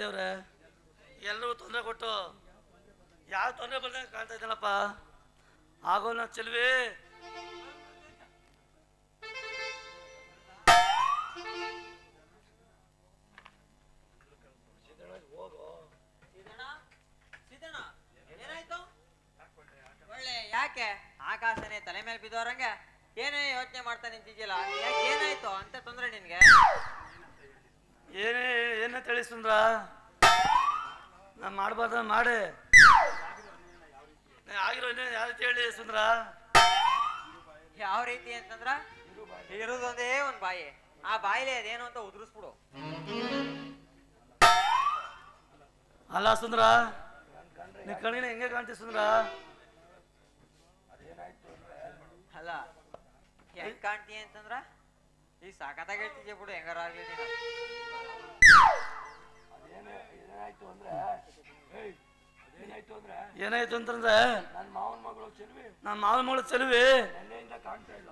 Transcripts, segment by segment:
ದೇವ್ರೆ ಎಲ್ಲರೂ ತೊಂದರೆ ಕೊಟ್ಟು, ಯಾವ ತೊಂದರೆ ಬರ್ದಂಗೆ ಕಾಣ್ತಾ ಇದ್ದಲ್ಲಪ್ಪ ಆಗೋ ನಾ ಚೆಲ್ವಿ. ಯಾಕೆ? ಆಕಾಶನೇ ತಲೆ ಮೇಲೆ ಬಿದ್ದೋರಂಗೆ? ಏನೇ ಯೋಚನೆ ಮಾಡ್ತಾ ನಿಂತಿದ್ಯಲ್ಲ ಯಾಕೆ ಏನಾಯ್ತು? ಅಂತ ತೊಂದರೆ ನಿನ್ಗೆ? ಏನೇ ಏನ ತಿಳಿ ಸುಂದ್ರ? ನಾ ಮಾಡಬಾರ್ದ ಮಾಡಿ. ಆಗಿರೋ ಯಾವ ರೀತಿ ಹೇಳಿ ಸುಂದ್ರ? ಯಾವ ರೀತಿ ಅಂತಂದ್ರ? ಇರೋದೊಂದೇ ಒಂದ್ ಬಾಯಿ. ಆ ಬಾಯಿಲೆ ಅದೇನು ಅಂತ ಉದುರಿಸ್ಬಿಡು. ಅಲ್ಲ ಸುಂದ್ರ ನೀ ಕಣ್ಣಿನ ಹೆಂಗೆ ಕಾಣ್ತಿ ಸುಂದ್ರ? ಅಲ್ಲ ಹೆಂಗ್ ಕಾಣ್ತೀಯ ಅಂತಂದ್ರ? ಈಗ ಸಾಕತ್ತಾಗ ಹೇಳ್ತಿದ್ಯ ಬಿಡು ಹೆಂಗಾರ ಆಗ್ಲಿ ನೀನು. ಏನಾಯ್ತು ಅಂತಂದ್ರೆ? ನನ್ನ ಮಾವನ ಮಗಳು ಚೆಲುವಿ.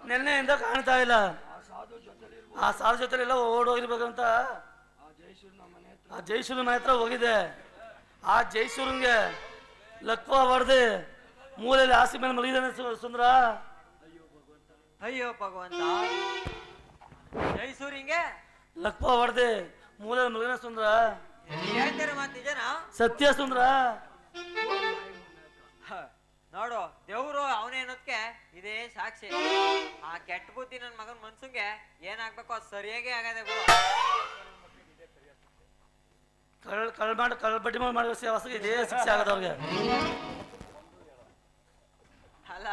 ನಿನ್ನೆಯಿಂದ ಕಾಣ್ತಾ ಇಲ್ಲ. ಆ ಸಾಧು ಜೊತೆಲೆಲ್ಲ ಓಡೋಗಿರ್ಬೇಕಂತ? ಆ ಜೈಸೂರ್ ಮನೆ ಹತ್ರ. ಹೋಗಿದೆ. ಆ ಜೈಸೂರ್ಗೆ ಲಕ್ವ ಹೊಡೆದು ಮೂಲೆಯಲ್ಲಿ ಆಸೆ ಮೇಲೆ ಮಲಗಿದಾನೆ ಅಯ್ಯೋ ಸುಂದ್ರ ಅಯ್ಯೋ ಭಗವಂತ. ಜೈಸೂರಿಂಗೆ? ಲಕ್ಪ ಹೊಡೆದೆ ಮೂಲ ಮೃಗನ ಸುಂದ್ರ. ಹೇಳ್ತೀರ ಮಾತಿದೇನ ಸತ್ಯ ಸುಂದ್ರ. ನೋಡು ದೇವ್ರು ಅವನೇ ಅನ್ನೋದಕ್ಕೆ ಇದೇ ಸಾಕ್ಷಿ. ಆ ಕೆಟ್ಟ ಬುದ್ಧಿ ನನ್ನ ಮಗನ ಮನ್ಸಂಗೆ ಏನಾಗ್ಬೇಕು ಅದು ಸರಿಯಾಗಿ ಆಗದೆ ಗುರು ಕಳ್ ಕಳ್ ಮಾಡಿ ಕಳ್ ಬಡ್ಡಿ ಮಾಡಿ ಇದೇ ಶಿಕ್ಷೆ ಆಗದ ಅವ್ರಿಗೆ. ಅಲ್ಲ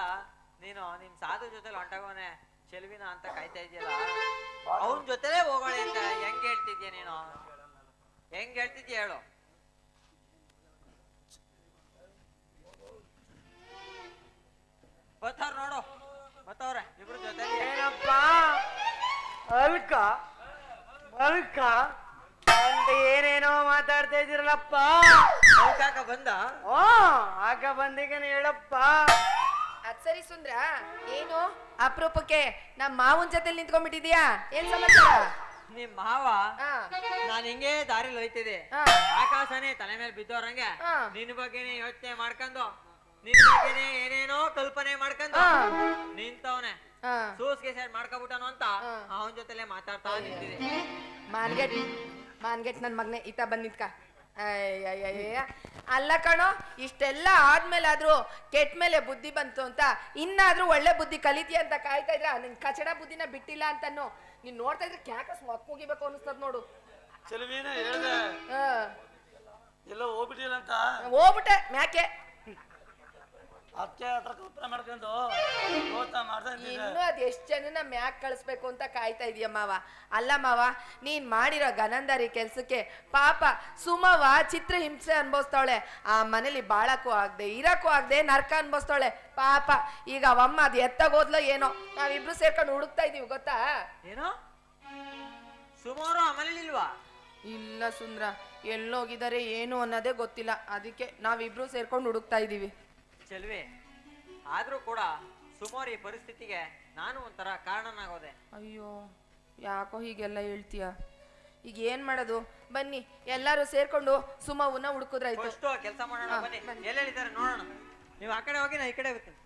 ನೀನು ನಿಮ್ ಸಾಧು ಜೊತೆಲಿ ಹೊಂಟಾಗೋನೆ. ಚೆಲುವಿನ ಅಂತ ಕಾಯ್ತಾ ಇದೆಯಲ್ಲ ಅವನ ಜೊತೆಲೇ ಹೋಗೋಣ ಅಂತ ಹೆಂಗ್ ಹೇಳ್ತಿದ್ಯ ನೀನು? ಹೆಂಗ್ ಹೇಳ್ತಿದ್ಯ ಹೇಳು? ಬತ್ತವ್ರ ನೋಡು. ಬತ್ತವ್ರೆ ಇಬ್ರು ಜೊತೆ ಏನಪ್ಪ? ಅಲ್ಕ ಮಲ್ಕ. ಅಂತ ಏನೇನೋ ಮಾತಾಡ್ತಾ ಇದ್ದೀರಲ್ಲಪ್ಪ? ಅಲ್ಕಾಕ ಬಂದ? ಓ ಆಗ ಬಂದಿಗೇನು ಹೇಳಪ್ಪ. ಅದ್ ಸರಿ ಸುಂದ್ರ. ಏನು? ಅಪರೂಪಕ್ಕೆ ನಮ್ಮ ಮಾವನ್ ಜೊತೆ ನಿಂತ್ಕೊಂಡ್ಬಿಟ್ಟಿದ್ಯಾ ಏನ್ ಸಮಾಚಾರ? ನಿಮ್ ಮಾವ ನಾನ್ ಹಿಂಗೆ ದಾರಿಲಿ ಹೋಯ್ತಿದ್ದೆ. ಆಕಾಶನೆ ಆಕಾಶನೇ ತಲೆ ಮೇಲೆ ಬಿದ್ದೋರಂಗೆ. ಆ. ನಿನ್ ಬಗ್ಗೆನೇ ಯೋಚನೆ ಮಾಡ್ಕೊಂಡು ನಿನ್ ಬಗ್ಗೆನೇ ಏನೇನೋ ಕಲ್ಪನೆ ಮಾಡ್ಕೊಂಡು. ನಿಂತವನೆ. ಸೂಸ್ಗೆ ಸೈಡ್ ಮಾಡ್ಕೊಬಿಟ್ಟನು ಅಂತ ಅವನ್ ಅವನ ಜೊತೆಲೆ ಮಾತಾಡ್ತಾ ನಿಂತಿದೆ ಮಾನ್ಗೆಟ್ ಮಾನ್ಗೆಟ್ ನನ್ ಮಗ್ನೆ ಈತ ಬಂದ್ ನಿಂತ್ಕ. ಅಯ್ಯಯ್ಯಯ್ಯ. ಅಲ್ಲ ಕಣೋ ಇಷ್ಟೆಲ್ಲ ಆದ್ಮೇಲಾದ್ರೂ ಕೆಟ್ಟ ಮೇಲೆ ಬುದ್ಧಿ ಬಂತು ಅಂತ ಇನ್ನಾದ್ರೂ ಒಳ್ಳೆ ಬುದ್ಧಿ ಕಲಿತಿ ಅಂತ ಕಾಯ್ತಾ ಇದ್ರ? ನಿನ್ ಕಚಡ ಬುದ್ಧಿನ ಬಿಟ್ಟಿಲ್ಲ ಅಂತನೋ ನೀನ್ ನೋಡ್ತಾ ಇದ್ರೆ ಕ್ಯಾಕಸ್ ಮಕ್ಕೋಗಿಬೇಕು ಅನಿಸ್ತದ ನೋಡು. ಎಲ್ಲ ಹೋಗ್ಬಿಟ್ಟಿಲ್ಲ ಅಂತ? ಹೋಗ್ಬಿಟ್ಟೆ ಮ್ಯಾಕೆ? ಅದಕ್ಕೆ ಹತ್ರ ಕಲ್ಪನೆ ಮಾಡ್ಕೊಂಡು ಯೋಚನೆ ಮಾಡ್ತಾ ಇದ್ದೀನಿ ಇನ್ನು ಅದ್ ಎಷ್ಟ್ ಜನನ ಮ್ಯಾಕ್ ಕಳಿಸ್ಬೇಕು ಅಂತ ಕಾಯ್ತಾ ಇದೀಯ ಮಾವ. ಅಲ್ಲ ಮಾವ ನೀನ್ ಮಾಡಿರೋ ಗನಂದಾರಿ ಕೆಲ್ಸಕ್ಕೆ ಪಾಪ ಸುಮವ ಚಿತ್ರ ಹಿಂಸೆ ಅನ್ಭವಿಸ್ತಾವಳೆ. ಆ ಮನೇಲಿ ಬಾಳಕ್ಕೂ ಆಗ್ದೆ ಇರಕ್ಕೂ ಆಗ್ದೆ ನರ್ಕ ಅನ್ಭವಿಸ್ತಾವಳೆ. ಪಾಪ ಈಗ ಅವಮ್ಮ ಅದ್ ಎತ್ತಾಗೋದ್ಲ ಏನೋ. ನಾವಿಬ್ರು ಸೇರ್ಕೊಂಡು ಹುಡುಕ್ತಾ ಇದೀವಿ ಗೊತ್ತಾ? ಏನೋ? ಸುಮಾರು ಅಮಲಿಲ್ವಾ ಇಲ್ಲ ಸುಂದ್ರ ಎಲ್ಲೋಗಿದ್ದಾರೆ ಏನು ಅನ್ನೋದೇ ಗೊತ್ತಿಲ್ಲ. ಅದಕ್ಕೆ ನಾವಿಬ್ರು ಸೇರ್ಕೊಂಡು ಹುಡುಕ್ತಾ ಇದೀವಿ. ಚೆಲ್ವಿ ಆದರೂ ಕೂಡ ಸುಮಾರು ಈ ಪರಿಸ್ಥಿತಿಗೆ ನಾನು ಒಂಥರ ಕಾರಣನಾಗೋದೆ. ಅಯ್ಯೋ ಯಾಕೋ ಹೀಗೆಲ್ಲ ಹೇಳ್ತೀಯ? ಈಗ ಏನ್ ಮಾಡೋದು? ಬನ್ನಿ ಎಲ್ಲರೂ ಸೇರ್ಕೊಂಡು ಸುಮವನ್ನ ಹುಡುಕಿದ್ರಾಯ್ತು. ಫಸ್ಟ್ ಕೆಲಸ ಮಾಡೋಣ ಬನ್ನಿ. ಎಲ್ಲೆಲ್ಲಿದ್ದಾರೆ ನೋಡೋಣ. ನೀವು ಆ ಕಡೆ ಹೋಗಿ ನಾ ಈ ಕಡೆ ಹೋಗ್ತೀನಿ.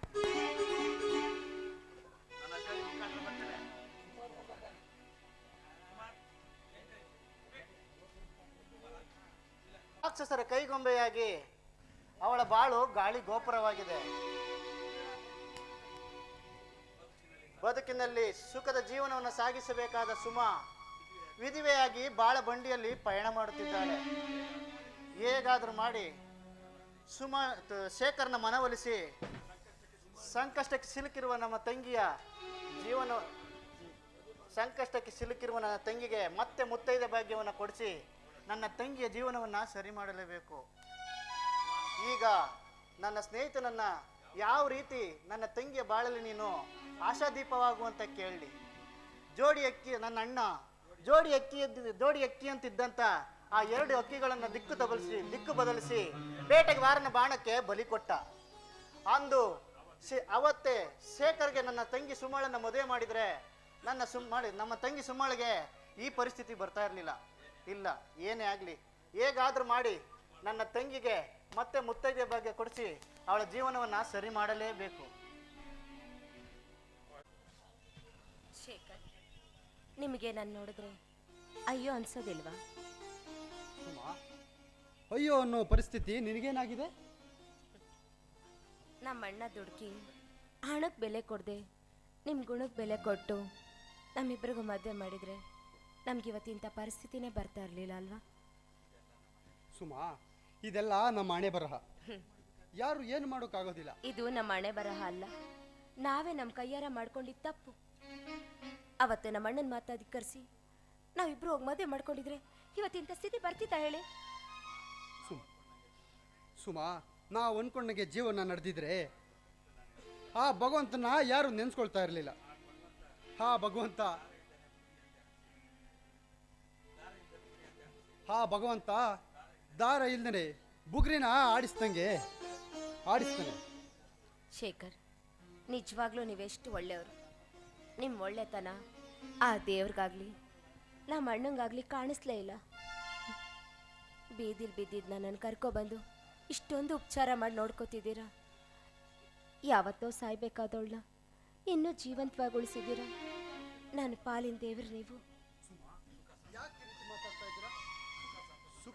ರಾಕ್ಷಸರ ಕೈಗೊಂಬೆಯಾಗಿ ಅವಳ ಬಾಳು ಗಾಳಿ ಗೋಪುರವಾಗಿದೆ. ಬದುಕಿನಲ್ಲಿ ಸುಖದ ಜೀವನವನ್ನು ಸಾಗಿಸಬೇಕಾದ ಸುಮ ವಿಧಿವೆಯಾಗಿ ಬಾಳ ಬಂಡಿಯಲ್ಲಿ ಪಯಣ ಮಾಡುತ್ತಿದ್ದಾಳೆ. ಹೇಗಾದರೂ ಮಾಡಿ ಸುಮ ಶೇಖರ್ನ ಮನವೊಲಿಸಿ ಸಂಕಷ್ಟಕ್ಕೆ ಸಿಲುಕಿರುವ ನಮ್ಮ ತಂಗಿಯ ಜೀವನ, ಸಂಕಷ್ಟಕ್ಕೆ ಸಿಲುಕಿರುವ ನನ್ನ ತಂಗಿಗೆ ಮತ್ತೆ ಮುತ್ತೈದೆ ಭಾಗ್ಯವನ್ನು ಕೊಡಿಸಿ ನನ್ನ ತಂಗಿಯ ಜೀವನವನ್ನು ಸರಿ ಮಾಡಲೇಬೇಕು. ಈಗ ನನ್ನ ಸ್ನೇಹಿತನನ್ನ ಯಾವ ರೀತಿ ನನ್ನ ತಂಗಿಯ ಬಾಳಲ್ಲಿ ನೀನು ಆಶಾದೀಪವಾಗುವಂತ ಕೇಳಿ ಜೋಡಿ ಅಕ್ಕಿ, ನನ್ನ ಅಣ್ಣ ಜೋಡಿ ಅಕ್ಕಿ ಜೋಡಿ ಅಕ್ಕಿ ಅಂತಿದ್ದಂತ ಆ ಎರಡು ಅಕ್ಕಿಗಳನ್ನು ದಿಕ್ಕು ಬದಲಿಸಿ ದಿಕ್ಕು ಬದಲಿಸಿ ಬೇಟೆಗೆ ವಾರನ ಬಾಣಕ್ಕೆ ಬಲಿ ಕೊಟ್ಟ. ಅಂದು ಶೇ, ಅವತ್ತೇ ಶೇಖರ್ಗೆ ನನ್ನ ತಂಗಿ ಸುಮಾಳನ್ನ ಮದುವೆ ಮಾಡಿದ್ರೆ ನನ್ನ ಸುಮ್ಮ ಮಾಡಿ, ನಮ್ಮ ತಂಗಿ ಸುಮಾಳಿಗೆ ಈ ಪರಿಸ್ಥಿತಿ ಬರ್ತಾ ಇರಲಿಲ್ಲ. ಇಲ್ಲ, ಏನೇ ಆಗಲಿ, ಹೇಗಾದ್ರೂ ಮಾಡಿ ನನ್ನ ತಂಗಿಗೆ ಮತ್ತೆ ಮುತ್ತೈದೆ ಬಗ್ಗೆ ಕೊಡಿಸಿ ಅವಳ ಜೀವನವನ್ನು ಸರಿ ಮಾಡಲೇಬೇಕು. ಶೇಖರ್ ನಿಮಗೆ ನಾನು ನೋಡಿದ್ರೆ? ಅಯ್ಯೋ ಅನ್ಸೋದಿಲ್ವಾ? ಸುಮಾ. ಅಯ್ಯೋ ಅನ್ನೋ ಪರಿಸ್ಥಿತಿ ನಿನಗೇನಾಗಿದೆ? ನಮ್ಮ ಅಣ್ಣ ದುಡ್ಕಿ. ಹಣಕ್ಕೆ ಬೆಲೆ ಕೊಡದೆ ನಿಮ್ಮ ಗುಣಕ್ಕೆ ಬೆಲೆ ಕೊಟ್ಟು ನಮ್ಮಿಬ್ಬರಿಗೂ ಮದುವೆ ಮಾಡಿದರೆ ನಮ್ಗೆ ಇವತ್ತಿಂಥ ಪರಿಸ್ಥಿತಿನೇ ಬರ್ತಾ ಇರಲಿಲ್ಲ ಅಲ್ವಾ? ಸುಮಾ ಇದೆಲ್ಲ ನಮ್ಮ ಹಣೆ ಬರಹ. ಯಾರು ಏನು ಮಾಡೋಕ್ಕಾಗೋದಿಲ್ಲ. ಇದು ನಮ್ಮ ಹಣೆ ಬರಹ ಅಲ್ಲ. ನಾವೇ ನಮ್ಮ ಕೈಯಾರ ಮಾಡ್ಕೊಂಡಿದ್ದ ತಪ್ಪು. ಅವತ್ತು ನಮ್ಮ ಅಣ್ಣನ ಮಾತಾಧಿಕರಿಸಿ ನಾವಿಬ್ರು ಹೋಗಿ ಮದುವೆ ಮಾಡ್ಕೊಂಡಿದ್ರೆ ಇವತ್ತಿಂತ ಸ್ಥಿತಿ ಬರ್ತಿತ್ತಾ ಹೇಳಿ? ಸುಮ್ ಸುಮಾ ನಾವು ಅನ್ಕೊಂಡಂಗೆ ಜೀವನ ನಡೆದಿದ್ರೆ ಆ ಭಗವಂತನ ಯಾರು ನೆನ್ಸ್ಕೊಳ್ತಾ ಇರಲಿಲ್ಲ. ಹಾ ಭಗವಂತ ಹಾ ಭಗವಂತ ದಾರ ಇಲ್ದನೆ ಬುಗ್ರಿನ ಆಡಿಸ್ದಂಗೆ ಆಡಿಸ್ತಾನೆ. ಶೇಖರ್, ನಿಜವಾಗ್ಲೂ ನೀವೆಷ್ಟು ಒಳ್ಳೆಯವರು. ನಿಮ್ಮ ಒಳ್ಳೆತನ ಆ ದೇವ್ರಿಗಾಗ್ಲಿ ನಮ್ಮ ಅಣ್ಣಂಗಾಗ್ಲಿ ಕಾಣಿಸ್ಲೇ ಇಲ್ಲ. ಬೀದಿಲ್ ಬಿದ್ದಿದ್ದು ನನ್ನನ್ನು ಕರ್ಕೊಬಂದು ಇಷ್ಟೊಂದು ಉಪಚಾರ ಮಾಡಿ ನೋಡ್ಕೋತಿದ್ದೀರಾ. ಯಾವತ್ತೋ ಸಾಯ್ಬೇಕಾದವಳನ್ನ ಇನ್ನೂ ಜೀವಂತವಾಗಿ ಉಳಿಸಿದ್ದೀರಾ. ನನ್ನ ಪಾಲಿನ ದೇವ್ರು ನೀವು.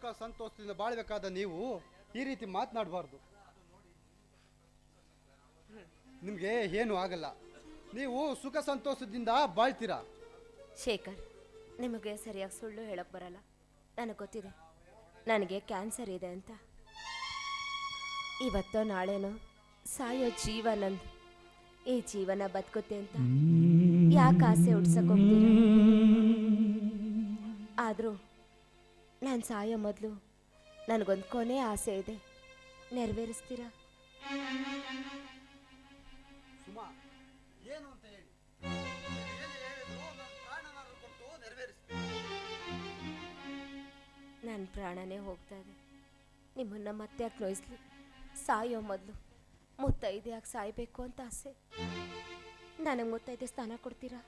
ಸುಖ, ಸಂತೋಷದಿಂದ ಬಾಳ್ಬೇಕಾದ ನೀವು ಈ ರೀತಿ ಮಾತನಾಡಬಾರ್ದು. ನಿಮಗೆ ಏನು ಆಗಲ್ಲ. ನೀವು ಸುಖ, ಸಂತೋಷದಿಂದ ಬಾಳ್ತೀರಾ? ಶೇಖರ್, ನಿಮಗೆ ಸರಿಯಾಗಿ ಸುಳ್ಳು ಹೇಳಕ್ ಬರಲ್ಲ. ನನಗೆ ಗೊತ್ತಿದೆ. ನನಗೆ ಕ್ಯಾನ್ಸರ್ ಇದೆ ಅಂತ. ಇವತ್ತೋ ನಾಳೆನೋ ಸಾಯೋ ಜೀವ ಈ ಜೀವನ ಬದುಕುತ್ತೆ ಅಂತ. ಯಾಕೆ ಆಸೆ ಹುಡ್ಸಕ್ ಆದ್ರೂ ಆದರೂ ನಾನು ಸಾಯೋ ಮೊದಲು ನನಗೊಂದು ಕೊನೆ ಆಸೆ ಇದೆ. ನೆರವೇರಿಸ್ತೀರಾ? ಸುಮಾ ಏನು ಅಂತ ಹೇಳಿ? ಏನು ಹೇಳಿದ್ರು ನನ್ನ ಪ್ರಾಣನಾದ್ರೂ ಕೊಟ್ಟು ನೆರವೇರಿಸ್ತೀನಿ. ನನ್ನ ಪ್ರಾಣನೇ ಹೋಗ್ತಾ ಇದೆ. ನಿಮ್ಮನ್ನ ಮತ್ತೆ ಯಾಕೆ ನೋಯಿಸ್ಲಿ? ಸಾಯೋ ಮೊದಲು ಮುತ್ತೈದೆ ಯಾಕೆ ಸಾಯಬೇಕು ಅಂತ ಆಸೆ. ನನಗೆ ಮುತ್ತೈದೆ ಸ್ಥಾನ ಕೊಡ್ತೀರಾ?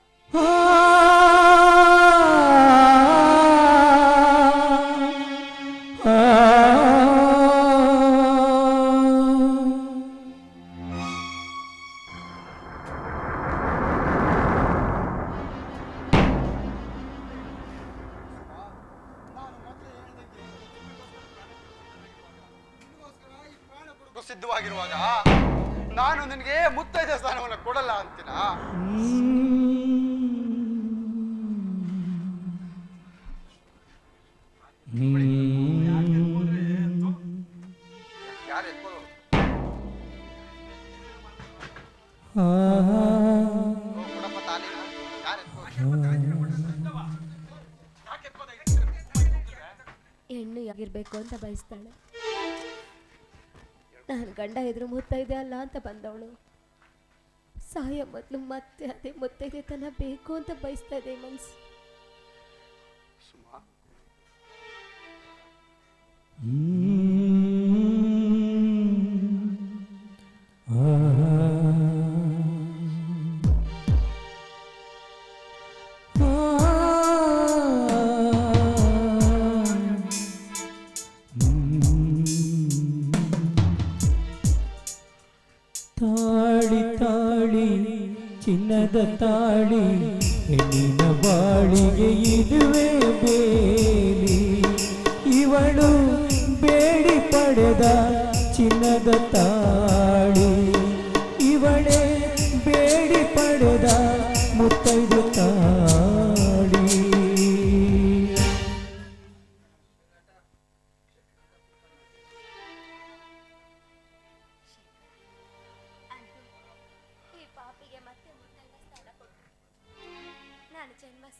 ಸಿದ್ಧವಾಗಿರುವಾಗ ನಾನು ನಿನಗೆ ಮುತ್ತೈದ ಸ್ಥಾನವನ್ನು ಕೊಡಲ್ಲ ಅಂತೀನ? ಹೆಣ್ಣು ಯಾಗಿರ್ಬೇಕು ಅಂತ ಬಯಸ್ತಾಳೆ. ನಾನು ಗಂಡ ಎದುರು ಮುತ್ತೈದೆ ಅಲ್ಲ ಅಂತ ಬಂದವಳು. ಸಹಾಯ ಮೊದಲು ಮತ್ತೆ ಅದೇ ಮುತ್ತೈದೆ ತನ ಬೇಕು ಅಂತ ಬಯಸ್ತಾ ಇದೆ ಮನ್ಸು.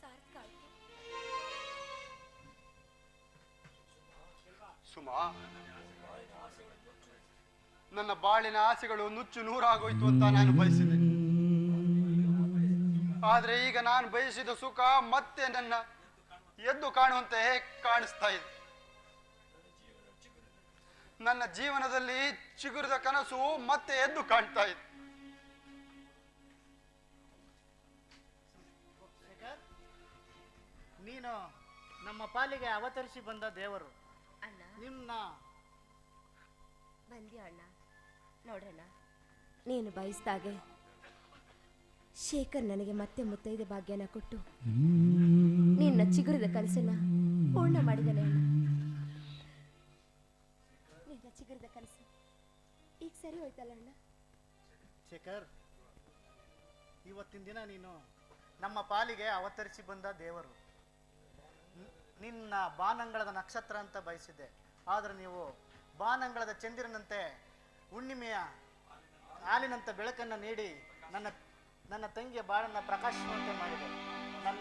ಸಾರ್ಥಕ. ಸುಮಾ, ನನ್ನ ಬಾಳಿನ ಆಸೆಗಳು ನುಚ್ಚು ನೂರಾಗೋಯ್ತು ಅಂತ ನಾನು ಬಯಸಿದೆ. ಆದ್ರೆ ಈಗ ನಾನು ಬಯಸಿದ ಸುಖ ಮತ್ತೆ ನನ್ನ ಎದ್ದು ಕಾಣುವಂತೆ ಕಾಣಿಸ್ತಾ ಇದೆ. ನನ್ನ ಜೀವನದಲ್ಲಿ ಚಿಗುರಿದ ಕನಸು ಮತ್ತೆ ಎದ್ದು ಕಾಣ್ತಾ ಇದೆ. ನೀನು ನಮ್ಮ ಪಾಲಿಗೆ ಅವತರಿಸಿ ಬಂದ ದೇವರು. ನಿನ್ನ. ಬಂದ್ಯಾ ಅಣ್ಣ? ನೋಡೋಣ ನೀನು ಬಯಸ್ದಾಗೆ ಶೇಖರ್ ನನಗೆ ಮತ್ತೆ ಮುತ್ತೈದೆ ಭಾಗ್ಯನ ಕೊಟ್ಟು ನಿನ್ನ ಚಿಗುರಿದ ಕನಸನ್ನ ಪೂರ್ಣ ಮಾಡಿದನೆ ಅಣ್ಣ. ನಿನ್ನ ಚಿಗುರಿದ ಕನಸು ಈಗ ಸರಿ ಹೋಯ್ತಲ್ಲ ಅಣ್ಣ? ಶೇಖರ್ ಇವತ್ತಿನ ದಿನ ನೀನು ನಮ್ಮ ಪಾಲಿಗೆ ಅವತರಿಸಿ ಬಂದ ದೇವರು. ನಿನ್ನ ಬಾನಂಗಳದ ನಕ್ಷತ್ರ ಅಂತ ಬಯಸಿದ್ದೆ. ಆದರೆ ನೀವು ಬಾನಂಗಳದ ಚಂದಿರನಂತೆ ಹುಣ್ಣಿಮೆಯ ಹಾಲಿನಂತ ಬೆಳಕನ್ನು ನೀಡಿ ನನ್ನ ನನ್ನ ತಂಗಿಯ ಬಾಳನ್ನು ಪ್ರಕಾಶಿಸುವಂತೆ ಮಾಡಿದೆ. ನನ್ನ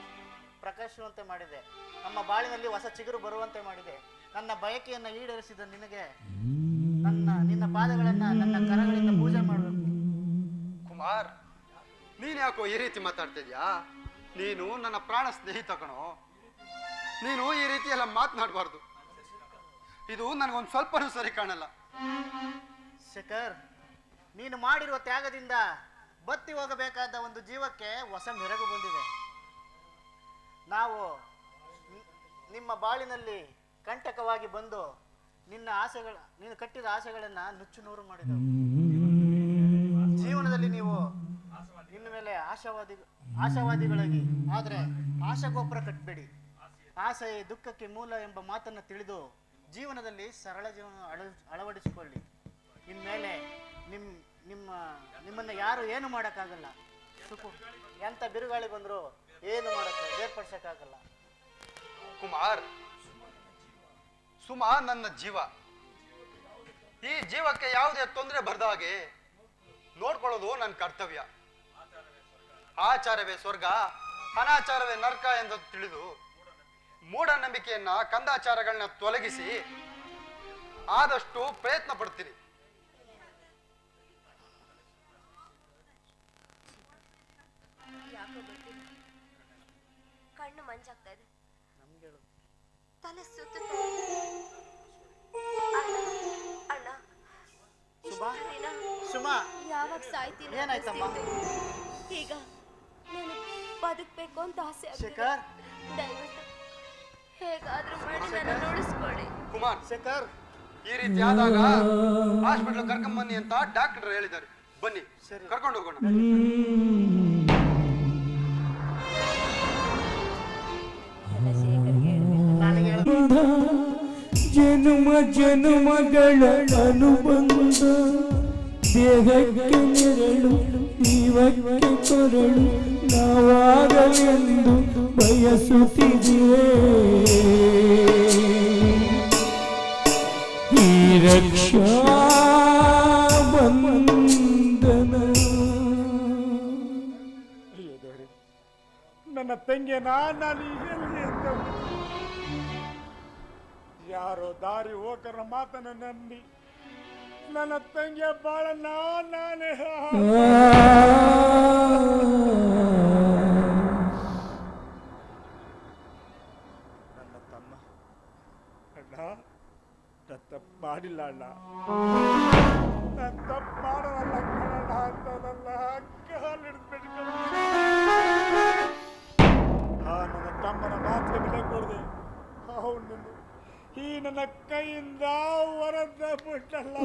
ಪ್ರಕಾಶಿಸುವಂತೆ ಮಾಡಿದೆ. ನಮ್ಮ ಬಾಳಿನಲ್ಲಿ ಹೊಸ ಚಿಗುರು ಬರುವಂತೆ ಮಾಡಿದೆ. ನನ್ನ ಬಯಕೆಯನ್ನು ಈಡೇರಿಸಿದ ನಿನಗೆ ನನ್ನ, ನಿನ್ನ ಪಾದಗಳನ್ನು ನನ್ನ ಕರಗಳಿಂದ ಪೂಜೆ ಮಾಡಬೇಕು. ಕುಮಾರ್, ನೀನು ಯಾಕೋ ಈ ರೀತಿ ಮಾತಾಡ್ತಿದ್ಯಾ? ನೀನು ನನ್ನ ಪ್ರಾಣ ಸ್ನೇಹಿತ ಕಣೋ. ನೀನು ಈ ರೀತಿ ಎಲ್ಲ ಮಾತನಾಡಬಾರ್ದು. ಇದು ನನಗೊಂದು ಸ್ವಲ್ಪನೂ ಸರಿ ಕಾಣಲ್ಲ. ಶೇಖರ್, ನೀನು ಮಾಡಿರುವ ತ್ಯಾಗದಿಂದ ಬತ್ತಿ ಹೋಗಬೇಕಾದ ಒಂದು ಜೀವಕ್ಕೆ ಹೊಸ ಮೆರಗು ಬಂದಿದೆ. ನಾವು ನಿಮ್ಮ ಬಾಳಿನಲ್ಲಿ ಕಂಟಕವಾಗಿ ಬಂದು ನಿನ್ನ ಆಸೆಗಳ ನೀನು ಕಟ್ಟಿದ ಆಸೆಗಳನ್ನು ನುಚ್ಚು ನೂರು ಮಾಡಿದೆವು. ಜೀವನದಲ್ಲಿ ನೀವು ಇನ್ನು ಮೇಲೆ ಆಶಾವಾದಿ ಆಶಾವಾದಿಗಳಾಗಿ, ಆದರೆ ಆಶಾಗೋಪುರ ಕಟ್ಟಬೇಡಿ ಆಸೆ, ದುಃಖಕ್ಕೆ ಮೂಲ ಎಂಬ ಮಾತನ್ನು ತಿಳಿದು ಜೀವನದಲ್ಲಿ ಸರಳ ಜೀವನ ಅಳ ಅಳವಡಿಸಿಕೊಳ್ಳಿ. ಇನ್ಮೇಲೆ ನಿಮ್ಮ ನಿಮ್ಮ, ನಿಮ್ಮನ್ನು ಯಾರು ಏನು ಮಾಡೋಕ್ಕಾಗಲ್ಲ. ಸುಖ ಎಂಥ ಬಿರುಗಾಳಿ ಬಂದರೂ ಏನು ಮಾಡೋಕ್ಕೆ, ಬೇರ್ಪಡಿಸೋಕ್ಕಾಗಲ್ಲ. ಕುಮಾರ್, ಸುಮಾ ನನ್ನ ಜೀವ. ಈ ಜೀವಕ್ಕೆ ಯಾವುದೇ ತೊಂದರೆ ಬರದ ಹಾಗೆ ನೋಡ್ಕೊಳ್ಳೋದು ನನ್ನ ಕರ್ತವ್ಯ. ಆಚಾರವೇ ಸ್ವರ್ಗ, ಅನಾಚಾರವೇ ನರ್ಕ ಎಂದು ತಿಳಿದು ಮೂಢನಂಬಿಕೆಯನ್ನ ಕಂದಾಚಾರಗಳನ್ನ ತೊಲಗಿಸಿ ಆದಷ್ಟು ಪ್ರಯತ್ನ ಪಡ್ತೀನಿ. ಕಣ್ಣು ಮಂಜಾಗ್ತಾ ಇದೆ. ತಲೆ ಸುತ್ತ. ಅಣ್ಣ ಅಣ್ಣ ಸುಮಾ ಸುಮಾ ಯಾವಾಗ ಸಾಯ್ತೀನಿ ಏನಾಯ್ತಮ್ಮ? ಈಗ ನಾನು ಬದುಕ್ಬೇಕು ಅಂತ ಆಸೆ ದಯವಿಟ್ಟು ಹೇಗಾದ್ರೂ ಮಾಡಿ ನನ್ನ ಉಳಿಸ್ಕೊಡಿ ಕುಮಾರ್ ಶೇಖರ್ ಈ ರೀತಿ ಆದಾಗ ಹಾಸ್ಪಿಟಲ್ ಕರ್ಕೊಂಬನ್ನಿ ಅಂತ ಡಾಕ್ಟರ್ ಹೇಳಿದ್ದಾರೆ. ಬನ್ನಿ ಸರಿ. ಕರ್ಕೊಂಡು ಹೋಗೋಣ. ಜನುಮ ಜನುಮಗಳ ಅನುಬಂಧ. ದೇಹಕ್ಕೆ ನೆರಳು ಜೀವಕ್ಕೆ ಕೊರಳು ನಾವಾಗಲೆಂದು ಬಯಸುತ್ತಿದೆ ಈ ರಕ್ಷಾ ಬಂಧನ ನನ್ನ ತಂಗಿಯ ನಾನು ಎಲ್ಲಿ ಅಂತ ಯಾರೋ ದಾರಿ ಹೋಕರ ಮಾತನ್ನ ನಂಬಿ. ನನ್ನ ತಂಗಿಯ ಬಾಳ ನಾ ನಾನೇ. ನನ್ನ ತಮ್ಮ ಅಣ್ಣ ಮಾಡಿಲ್ಲ ಅಣ್ಣ. ನನ್ನ ಕೈಯಿಂದ ಹೊರದ ಬಿಟ್ಟಲ್ಲ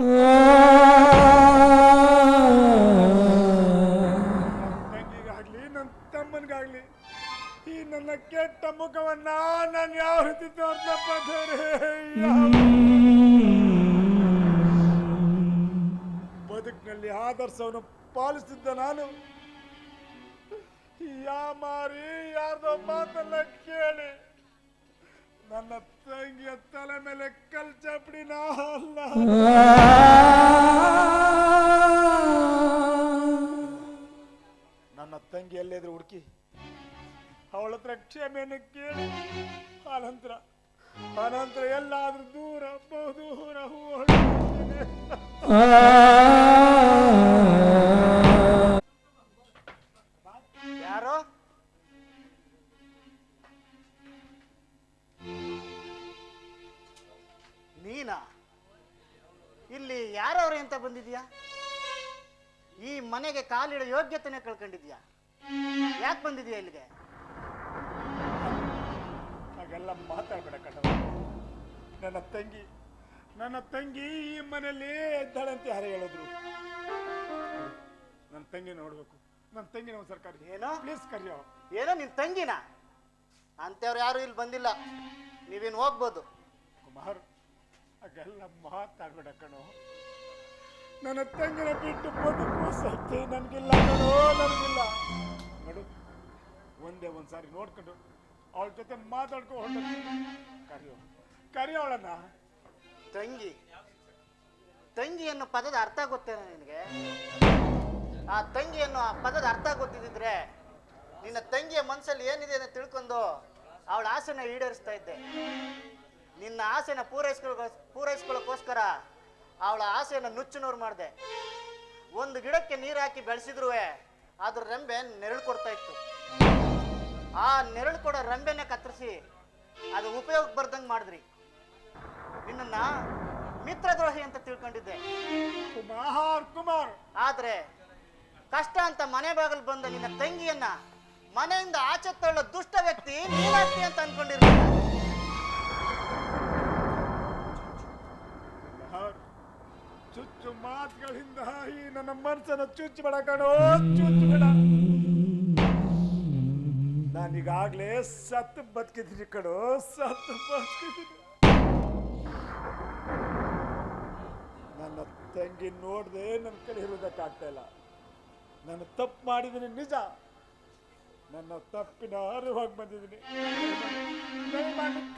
ತಂಗಿಗಾಗ್ಲಿ ನನ್ನ ತಮ್ಮನಿಗಾಗ್ಲಿ ಈ ನನ್ನ ಕೆಟ್ಟ ಮುಖವನ್ನ ನಾನು ಯಾವ ರೀತಿ ತೋರ್ಸಪ್ಪ ಬದುಕಿನಲ್ಲಿ ಆದರ್ಶವನ್ನು ಪಾಲಿಸುತ್ತಿದ್ದ ನಾನು ಯಾ ಮಾರಿ ಯಾರ್ದೋ ಮಾತನ್ನ ಕೇಳಿ ನನ್ನ ತಂಗಿಯ ತಲೆ ಮೇಲೆ ಕಲ್ ಚಪ್ಪಡಿ ನಾ ಅಲ್ಲ. ನನ್ನ ತಂಗಿ ಎಲ್ಲಿದ್ರು ಹುಡುಕಿ? ಅವಳ ಹತ್ರ ಕ್ಷಮೆಯನ್ನು ಕೇಳಿ. ಅನಂತರ ಅನಂತರ ಎಲ್ಲಾದ್ರೂ ದೂರ, ಬಹುದೂರ ಓಡಿದ್ದೇನೆ. ನೀನಾ ಇಲ್ಲಿ ಯಾರವ್ರೆ ಅಂತ ಬಂದಿದ್ಯಾ? ಈ ಮನೆಗೆ ಕಾಲಿಡೋ ಯೋಗ್ಯತೆನೇ ಕಳ್ಕೊಂಡಿದ್ಯಾ? ಯಾಕೆ ಬಂದಿದ್ಯಾ ಇಲ್ಲಿಗೆ? ಹಾಗೆಲ್ಲ ಮಾತಾಡ್ಬೇಡ ಕಣ್ಣ ನನ್ನ ತಂಗಿ ನನ್ನ ತಂಗಿ ಈ ಮನೆಯಲ್ಲಿ ಎದ್ದಾಳಂತೆ ಯಾರು ಹೇಳಿದ್ರು? ನನ್ನ ತಂಗಿ ನೋಡ್ಬೇಕು. ನನ್ನ ತಂಗಿನ ಒಂದು ಸರ್ಕಾರ ಏನೋ? ಪ್ಲೀಸ್ ಕರಿಯೋ. ಏನೋ ನಿನ್ ತಂಗಿನ? ಅಂತೆಯವ್ರು ಯಾರು ಇಲ್ಲಿ ಬಂದಿಲ್ಲ. ನೀವೇನು ಹೋಗ್ಬೋದು? ಕುಮಾರ್ ಹಾಗೆಲ್ಲ ಮಾತಾಡ್ಬೇಡ ಕಣೋ. ನನ್ನ ತಂಗಿನ ಬಿಟ್ಟು ಬದುಕು ಸತ್ತು ನನಗಿಲ್ಲ ಕಣೋ ನನಗಿಲ್ಲ. ನೋಡು ಒಂದೇ ಒಂದ್ಸಾರಿ ನೋಡ್ಕೊಂಡು ಅವಳ ಜೊತೆ ಮಾತಾಡ್ಕೋ ಹೊರಟು ಕರಿಯೋ ಕರೆಯೋಳನ್ನ ಅವಳನ್ನ. ತಂಗಿ ತಂಗಿ ಅನ್ನೋ ಪದದ ಅರ್ಥ ಗೊತ್ತೇನ ನಿನಗೆ? ಆ ತಂಗಿ ಅನ್ನೋ ಆ ಪದದ ಅರ್ಥ ಗೊತ್ತಿದ್ರೆ ನಿನ್ನ ತಂಗಿಯ ಮನಸ್ಸಲ್ಲಿ ಏನಿದೆ ಅಂತ ತಿಳ್ಕೊಂಡು ಅವಳ ಆಸೆನ ಈಡೇರಿಸ್ತಾ ಇದ್ದೆ. ನಿನ್ನ ಆಸೆನ ಪೂರೈಸ್ಕೊಳ್ ಪೂರೈಸ್ಕೊಳ್ಳೋಕ್ಕೋಸ್ಕರ ಅವಳ ಆಸೆಯನ್ನು ನುಚ್ಚುನೂರು ಮಾಡಿದೆ. ಒಂದು ಗಿಡಕ್ಕೆ ನೀರು ಹಾಕಿ ಬೆಳೆಸಿದ್ರು ಅದ್ರ ರೆಂಬೆ ನೆರಳು ಕೊಡ್ತಾ ಇತ್ತು. ಆ ನೆರಳು ಕೊಡೋ ರೆಂಬೆನೆ ಕತ್ತರಿಸಿ ಅದು ಉಪಯೋಗಕ್ಕೆ ಬರ್ದಂಗೆ ಮಾಡಿದ್ರಿ. ನಿನ್ನ ಮಿತ್ರದ್ರೋಹಿ ಅಂತ ತಿಳ್ಕೊಂಡಿದ್ದೆ. ಕುಮಾರ್ ಕುಮಾರ್. ಆದ್ರೆ ಕಷ್ಟ ಅಂತ ಮನೆ ಬಾಗಿಲು ಬಂದ ನಿನ್ನ ತಂಗಿಯನ್ನ ಮನೆಯಿಂದ ಆಚೆ ತಳ್ಳೋ ದುಷ್ಟ ವ್ಯಕ್ತಿ ನೀನಾಗ್ತಿ ಅಂತ ಅನ್ಕೊಂಡಿರ್ಲಿಲ್ಲ. ನನ್ನ ಮನಸ್ಸನ್ನು ಚುಚ್ಚು ಬೇಡ ಕಣೋ ಚುಚ್ಚು ಬೇಡ. ನಾನೀಗಾಗ್ಲೇ ಸತ್ತು ಬದುಕಿದ್ದೀನಿ ಕಣೋ ಸತ್ತು ಬದುಕಿದ್ದೀನಿ. ನನ್ನ ತಂಗಿ ನೋಡ್ದೆ ನನ್ನ ಕಡೆ ಇರೋದಕ್ಕಾಗ್ತಾ ಇಲ್ಲ. ನಾನು ತಪ್ಪು ಮಾಡಿದ್ದೀನಿ, ನಿಜ. ನನ್ನ ತಪ್ಪಿನ ಅರಿವಾಗಿ ಬಂದಿದ್ದೀನಿ.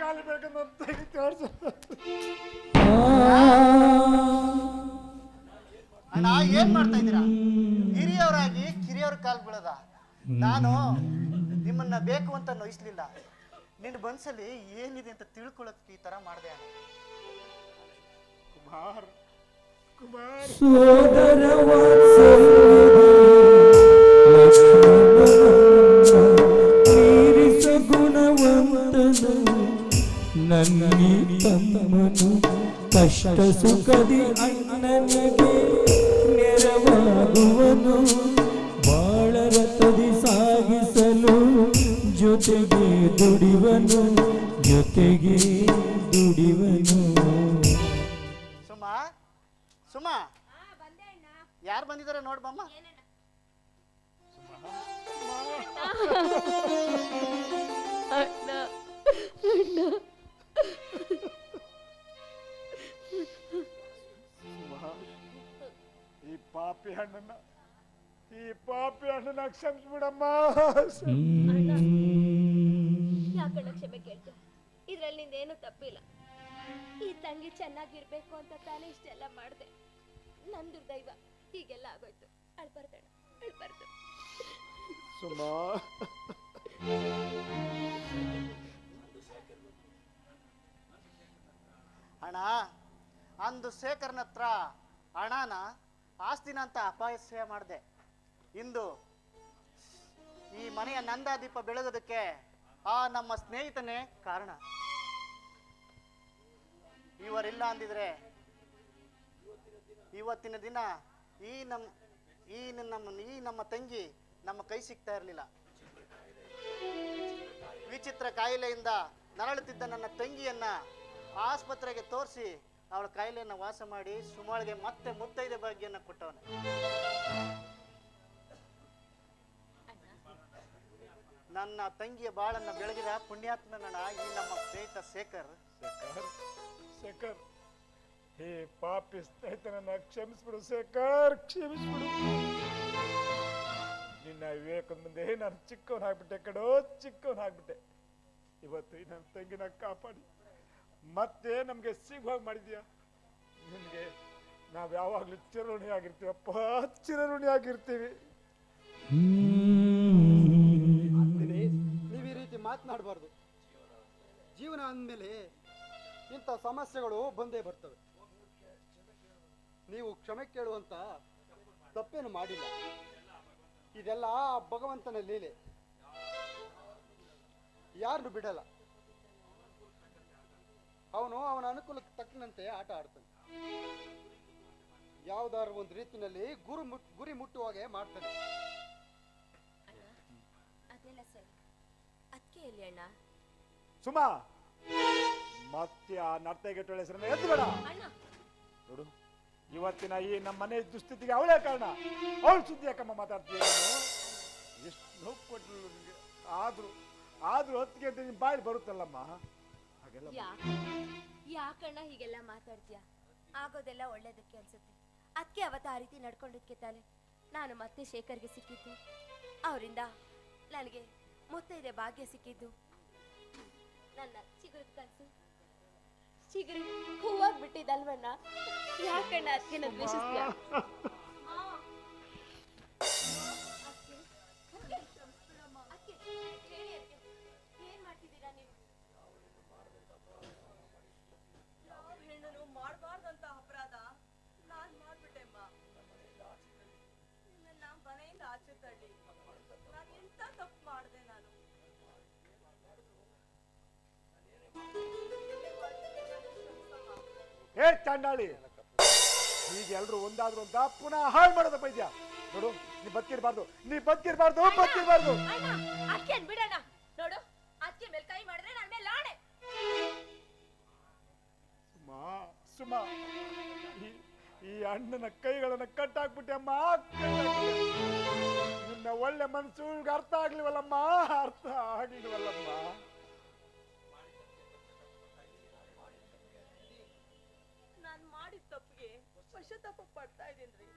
ಕಾಲು ಬೇಕಂತ ತಂಗಿ ಅಣ್ಣ ಏನ್ ಮಾಡ್ತಾ ಇದ್ದೀರಾ? ಹಿರಿಯವರಾಗಿ ಕಿರಿಯವ್ರ ಕಾಲ್ ಬೀಳದ. ನಾನು ನಿಮ್ಮನ್ನ ಬೇಕು ಅಂತ ನೋಯಿಸ್ಲಿಲ್ಲ ನಿನ್ ಮನ್ಸಲ್ಲಿ ಏನಿದೆ ಅಂತ ತಿಳ್ಕೊಳಕ್ಕೆ ಈ ತರ ಮಾಡಿದೆ ಅಣ್ಣ. ಕುಮಾರ್ ಕುಮಾರ್. ಸೋದರ ನನ್ನ ಮೀರಿಸ ಗುಣವಂತನು ನನ್ನಿ ತಮ್ಮನು ಕಷ್ಟ ಸುಖದಿ ಅಣ್ಣನಿಗೆ ನೆರವಾಗುವನು ಬಾಳರತದಿ ಸಾಗಿಸಲು ಜೊತೆಗೆ ದುಡಿವನು ಜೊತೆಗೆ ದುಡಿವನು. ಸುಮಾ ಸುಮಾ. ಯಾರು ಬಂದಿದ್ದಾರೆ ನೋಡ್ಬಮ್ಮ ಪಾಪಿ ಹಣ್ಣನ್ನ. ಈ ಪಾಪಿ ಹಣ್ಣನ್ನ ಕ್ಷಮಿಸ್ಬಿಡಮ್ಮ ಯಾಕಣ್ಣ ಕ್ಷಮೆ ಕೇಳ್ತೆ ಇದ್ರಲ್ಲಿ ನಿಂದೇನು ತಪ್ಪಿಲ್ಲ. ಈ ತಂಗಿ ಚೆನ್ನಾಗಿರ್ಬೇಕು ಅಂತ ತಾನೇ ಇಷ್ಟೆಲ್ಲ ಮಾಡಿದೆ. ನಂದು ದೈವ ಹೀಗೆಲ್ಲ ಆಗೋಯ್ತು. ಅಳ್ಬಾರ್ದಣ್ಣ ಅಳ್ಬಾರ್ದು ಸುಮಾ. ಅಣ್ಣ ಅಂದು ಶೇಖರ್ನ ಹತ್ರ ಹಣನ ಆಸ್ತಿನ ಅಂತ ಅಪಹಾಸ್ಯ ಮಾಡಿದೆ. ಇಂದು ಈ ಮನೆಯ ನಂದಾದೀಪ ಬೆಳಗೋದಕ್ಕೆ ಆ ನಮ್ಮ ಸ್ನೇಹಿತನೇ ಕಾರಣ. ಇವರಿಲ್ಲ ಅಂದಿದ್ರೆ ಇವತ್ತಿನ ದಿನ ಈ ನಮ್ಮ ಈ ನಮ್ಮ ಈ ನಮ್ಮ ತಂಗಿ ನಮ್ಮ ಕೈ ಸಿಗ್ತಾ ಇರಲಿಲ್ಲ. ವಿಚಿತ್ರ ಕಾಯಿಲೆಯಿಂದ ನರಳುತ್ತಿದ್ದ ನನ್ನ ತಂಗಿಯನ್ನ ಆಸ್ಪತ್ರೆಗೆ ತೋರಿಸಿ ಅವಳ ಕಾಯಿಲೆಯನ್ನು ವಾಸ ಮಾಡಿ ಸುಮಾಳಿಗೆ ಮತ್ತೆ ಮುತ್ತೈದೆ ಭಾಗ್ಯನ ಕೊಟ್ಟವನು. ನನ್ನ ತಂಗಿಯ ಬಾಳನ್ನ ಬೆಳಗಿದ ಪುಣ್ಯಾತ್ಮನಣ ಈ ನಮ್ಮ ಸ್ನೇಹಿತ ಶೇಖರ್. ಶೇಖರ್ ಶೇಖರ್, ಹೇ ಪಾಪಿ ಸ್ನೇಹಿತನನ್ನ ಕ್ಷಮಿಸ್ಬಿಡು ಶೇಖರ್, ಕ್ಷಮಿಸ್ಬಿಡು. ನಿನ್ನ ವಿವೇಕದ ಮುಂದೆ ನಾನು ಚಿಕ್ಕವನಾಗ್ಬಿಟ್ಟೆ ಕಡೋ ಚಿಕ್ಕವನಾಗ್ಬಿಟ್ಟೆ. ಇವತ್ತು ನನ್ನ ತಂಗಿನ ಕಾಪಾಡಿ. ಮತ್ತೆ ನಮಗೆ ಸಿಗುವಾಗ ಮಾಡಿದ್ಯಾ? ನಿನಗೆ ನಾವು ಯಾವಾಗಲೂ ಚಿರಋಣಿ ಆಗಿರ್ತೀವಪ್ಪ, ಚಿರಋಣಿ ಆಗಿರ್ತೀವಿ. ನೀವು ಈ ರೀತಿ ಮಾತನಾಡಬಾರ್ದು. ಜೀವನ ಅಂದಮೇಲೆ ಇಂಥ ಸಮಸ್ಯೆಗಳು ಬಂದೇ ಬರ್ತವೆ. ನೀವು ಕ್ಷಮೆ ಕೇಳುವಂತ ತಪ್ಪೇನು ಮಾಡಿಲ್ಲ. ಇದೆಲ್ಲ ಭಗವಂತನ ಲೀಲೆ. ಯಾರನ್ನು ಬಿಡಲ್ಲ. ಅವನು ಅವನ ಅನುಕೂಲಕ್ಕೆ ತಕ್ಕನಂತೆ ಆಟ ಆಡ್ತಾನೆ. ಯಾವ್ದಾದ್ರು ಒಂದು ರೀತಿನಲ್ಲಿ ಗುರು ಮುಟ್ ಗುರಿ ಮುಟ್ಟುವಾಗೆ ಮಾಡ್ತಾನೆ. ಅದೆಲ್ಲ ಸರಿ. ಅದಕ್ಕೆ ಎಲ್ಲಿ ಅಣ್ಣ? ಸುಮಾ! ಮತ್ತೆ ಆ ನರ್ತಗೆಟ್ಟಳ ಹೆಸರನ್ನ ಎದ್ದು ಬೇಡ ಅಣ್ಣ! ನೋಡು ಇವತ್ತಿನ ಈ ನಮ್ಮ ಮನೆ ದುಸ್ಥಿತಿಗೆ ಅವಳೇ ಕಾರಣ. ಅವಳು ಸುದ್ದಿ ಯಾಕಮ್ಮ ಮಾತಾಡ್ತೀಯ ಎಷ್ಟು ನೋವು ಕೊಟ್ಟರು ನಿನಗೆ? ಆದರೂ ಆದ್ರೂ ಹೊತ್ತಿಗೆ ಅಂತ ನಿನ್ ಬಾಯಿ ಬರುತ್ತಲ್ಲಮ್ಮ? ಹಾಗೆಲ್ಲ ಯಾಕ ಯಾಕಣ್ಣ ಹೀಗೆಲ್ಲ ಮಾತಾಡ್ತೀಯ? ಆಗೋದೆಲ್ಲ ಒಳ್ಳೇದಕ್ಕೆ ಅನ್ಸುತ್ತೆ. ಅದಕ್ಕೆ ಅವತ್ತು ಆ ರೀತಿ ನಡ್ಕೊಂಡಿದ್ಕೆ ತಾನೆ? ನಾನು ಮತ್ತೆ ಶೇಖರ್ಗೆ ಸಿಕ್ಕಿದ್ದು. ಅವರಿಂದ ನನಗೆ ಮುತ್ತೈದೆ ಭಾಗ್ಯ ಸಿಕ್ಕಿದ್ದು. ನನ್ನ ಚಿಗುರು ಕನಸು. ಚಿಗುರಿ ಹೂವಾಗ್ಬಿಟ್ಟಿದ್ದಲ್ವಣ್ಣ ಯಾಕಣ್ಣ ಅದಕ್ಕೆ ನಾನು ದ್ವೇಷಿಸ್ತೀಯ ತಳ್ಳಿ ನಾನು ಎಂತ ತಪ್ಪು ಮಾಡಿದೆ ನಾನು? ಹೇ ಚಾಂಡಾಳಿ! ಈಗ ಎಲ್ರು ಒಂದಾದ್ರು ಅಂತ ಪುನಃ ಹಾಳು ಮಾಡೋದ ಪೈದ್ಯ ನೋಡು ನೀ ಬದುಕಿರ್ಬಾರ್ದು ನೀ ಬದುಕಿರ್ಬಾರ್ದು ಬದುಕಿರ್ಬಾರ್ದು. ಅದಕ್ಕೆ ಬಿಡಣ್ಣ ನೋಡು ಮೇಲೆ ಕೈ ಮಾಡಿದ್ರೆ ನನ್ನ ಮೇಲೆ ಆಣೆ. ಸುಮಾ ಸುಮಾ. ಈ- ಅಣ್ಣನ ಕೈಗಳನ್ನ ಕಟ್ಟಾಕ್ಬಿಟ್ಟೆಮ್ಮ ಕಟ್ಟಾಕ್ಬಿಟ್ಟೆ. ನಿನ್ನ ಒಳ್ಳೆ ಮನಸ್ಸು ಅರ್ಥ ಆಗ್ಲಿವಲ್ಲಮ್ಮ ಅರ್ಥ ಆಗ್ಲಿವಲ್ಲಮ್ಮ ನಾನು ಮಾಡಿದ ತಪ್ಪಿಗೆ ಪಶ್ಚಾತ್ತಾಪ ಪಡ್ತಾ ಇದ್ದೀನಿ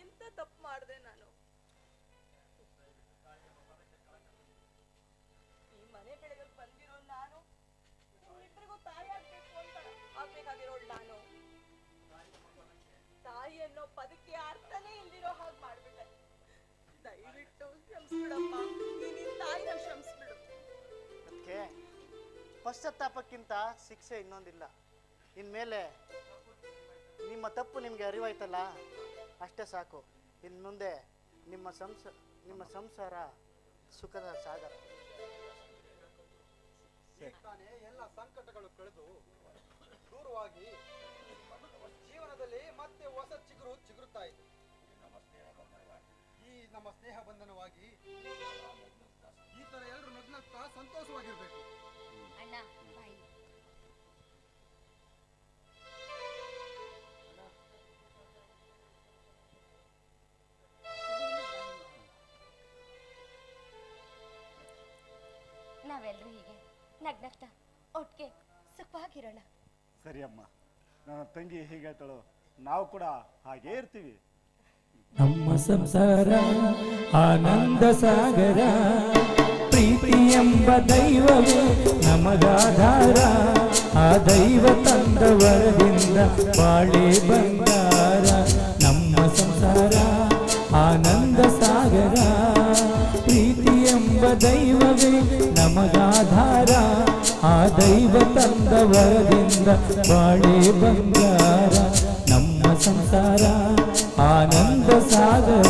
ಎಂತ ತಪ್ಪು ಮಾಡಿದೆ ನಾನು? ಈ ಮನೆ ಬೆಳಗಕ್ಕೆ ಬಂದಿರೋ ನಾನು. ಇಬ್ಬರಿಗೂ ತಾಯಿ ಆಗ್ಬೇಕು ಅಂತ ಆಗ್ಬೇಕಾಗಿರೋಳು ನಾನು. ತಾಯಿ ಅನ್ನೋ ಪದಕ್ಕೆ ಅರ್ಥನೇ ಇಲ್ದಿರೋ ಹಾಗೆ ಮಾಡ್ಬಿಟ್ಟೆ. ದಯವಿಟ್ಟು ಕ್ಷಮಿಸ್ಬಿಡಪ್ಪ. ನೀನ್ ತಾಯಿನ ಕ್ಷಮಿಸ್ಬಿಡು. ಅದಕ್ಕೆ ಪಶ್ಚಾತ್ತಾಪಕ್ಕಿಂತ ಶಿಕ್ಷೆ ಇನ್ನೊಂದಿಲ್ಲ. ಇನ್ಮೇಲೆ ನಿಮ್ಮ ತಪ್ಪು ನಿಮಗೆ ಅರಿವಾಯ್ತಲ್ಲ? ಅಷ್ಟೇ ಸಾಕು. ಇನ್ನು ಮುಂದೆ ನಿಮ್ಮ ಸಂಸ ನಿಮ್ಮ ಸಂಸಾರ ಸುಖದ ಸಾಗರ. ತಾನೇ ಎಲ್ಲ ಸಂಕಟಗಳು ಕಳೆದು ದೂರವಾಗಿ ಜೀವನದಲ್ಲಿ ಮತ್ತೆ ಹೊಸ ಚಿಗುರು ಚಿಗುರುತ್ತಾ ಇದೆ. ಈ ನಮ್ಮ ಸ್ನೇಹ ಬಂಧನವಾಗಿ ಈ ತರ ಎಲ್ಲರೂ ನಗ್ನಗ್ತಾ ಸಂತೋಷವಾಗಿರ್ಬೇಕು. ಅಣ್ಣ ಸರಿ ಅಮ್ಮ ನನ್ನ ತಂಗಿ ಹೀಗೆ ಹೇಳ್ತಾಳು, ನಾವು ಕೂಡ ಹಾಗೇ ಇರ್ತೀವಿ. ನಮ್ಮ ಸಂಸಾರ, ಆನಂದ ಸಾಗರ, ಪ್ರೀತಿ ಎಂಬ ದೈವವೇ ನಮಗಾಧಾರ. ಆ ದೈವ ತಂದ ವರದಿಂದ ಬಾಳೆ ಬಂಗಾರ. ನಮ್ಮ ಸಂಸಾರ, ಆನಂದ ಸಾಗರ, ಪ್ರೀತಿ ಎಂಬ ದೈವವೇ ನಮಗಾಧಾರ. ಆ ದೈವ ತಂದ ವರದಿಂದ ಬಾಳೆ ಬಂಗಾರ, ನಮ್ಮ ಸಂಸಾರ ಆನಂದ ಸಾಗರ.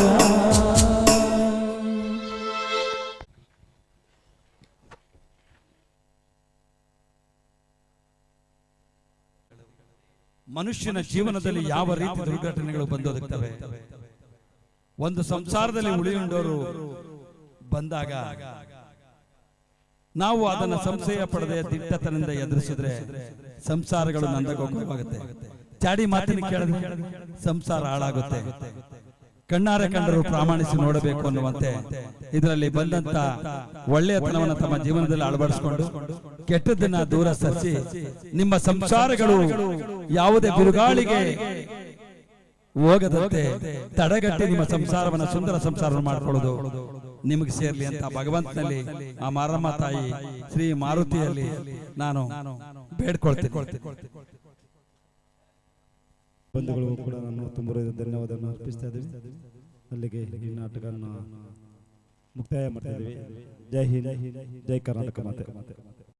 ಮನುಷ್ಯನ ಜೀವನದಲ್ಲಿ ಯಾವ ರೀತಿ ದುರ್ಘಟನೆಗಳು ಬಂದೋದಕ್ತವೆ ಒಂದು ಸಂಸಾರದಲ್ಲಿ ಉಳಿಯುಂಡವರು ಬಂದಾಗ ನಾವು ಅದನ್ನ ಸಂಶಯ ಪಡೆದೆ ದಿಟ್ಟತನದಿಂದ ಎದುರಿಸಿದ್ರೆ ಸಂಸಾರಗಳು ನಂದಗೋಗುವಾಗುತ್ತೆ ಚಾಡಿ ಮಾತಿನ ಕೇಳಿದ್ರೆ ಸಂಸಾರ ಹಾಳಾಗುತ್ತೆ. ಕಣ್ಣಾರೆ ಕಂಡರು ಪ್ರಾಮಾಣಿಸಿ ನೋಡಬೇಕು ಅನ್ನುವಂತೆ ಇದರಲ್ಲಿ ಬಂದಂತ ಒಳ್ಳೆಯತನವನ್ನು ತಮ್ಮ ಜೀವನದಲ್ಲಿ ಅಳವಡಿಸಿಕೊಂಡು ಕೆಟ್ಟದನ್ನ ದೂರ ಸರಿಸಿ ನಿಮ್ಮ ಸಂಸಾರಗಳು ಯಾವುದೇ ಬಿರುಗಾಳಿಗೆ ಹೋಗದಂತೆ ತಡೆಗಟ್ಟಿ ನಿಮ್ಮ ಸಂಸಾರವನ್ನ ಸುಂದರ ಸಂಸಾರವನ್ನು ಮಾಡ್ಕೊಳ್ಳೋದು. ನಿಮಗೆ ಸೇರ್ಲಿ ಅಂತ ಭಗವಂತನಲ್ಲಿ ಆ ಮಾರಮ್ಮ ತಾಯಿ ಶ್ರೀ ಮಾರುತಿಯಲ್ಲಿ ನಾನು ಬೇಡ್ಕೊಳ್ತೇನೆ. ಬಂಧುಗಳಿಗೂ ಕೂಡ ನಾನು ತುಂಬ ಹೃದಯದ ಧನ್ಯವಾದವನ್ನು ಅರ್ಪಿಸ್ತಾ ಇದ್ದೀವಿ ಅಲ್ಲಿಗೆ ಈ ನಾಟಕವನ್ನು ಮುಕ್ತಾಯ ಮಾಡ್ತಾ ಇದ್ದೀವಿ. ಜೈ ಹಿಂದ್, ಜೈ ಕರ್ನಾಟಕ ಮಾತೆ.